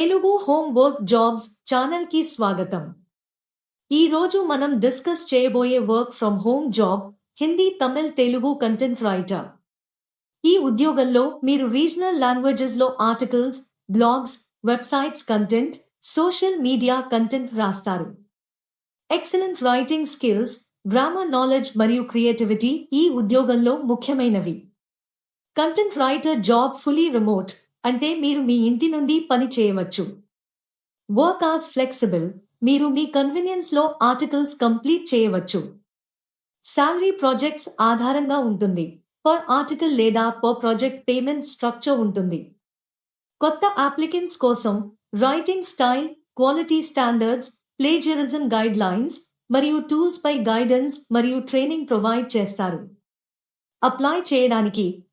Telugu home work jobs ఛానల్కి స్వాగతం. ఈ రోజు మనం డిస్కస్ చేయబోయే work from home job Hindi Tamil Telugu content writer. ఈ ఉద్యోగంలో మీరు regional లాంగ్వేజెస్లో articles blogs websites content social media content రాస్తారు. Excellent writing skills grammar knowledge మరియు క్రియేటివిటీ ఈ ఉద్యోగంలో ముఖ్యమైనవి. Content writer job fully remote అంటే మీరు మీ ఇంటి నుండి పని చేయవచ్చు. వర్క్ ఆస్ ఫ్లెక్సిబుల్ మీరు మీ కన్వీనియన్స్లో ఆర్టికల్స్ కంప్లీట్ చేయవచ్చు. శాలరీ ప్రాజెక్ట్స్ ఆధారంగా ఉంటుంది. పర్ ఆర్టికల్ లేదా పర్ ప్రాజెక్ట్ పేమెంట్ స్ట్రక్చర్ ఉంటుంది. కొత్త అప్లికెంట్స్ కోసం writing style quality standards plagiarism guidelines మరియు టూల్స్ పై గైడెన్స్ మరియు ట్రైనింగ్ ప్రొవైడ్ చేస్తారు. అప్లై చేయడానికి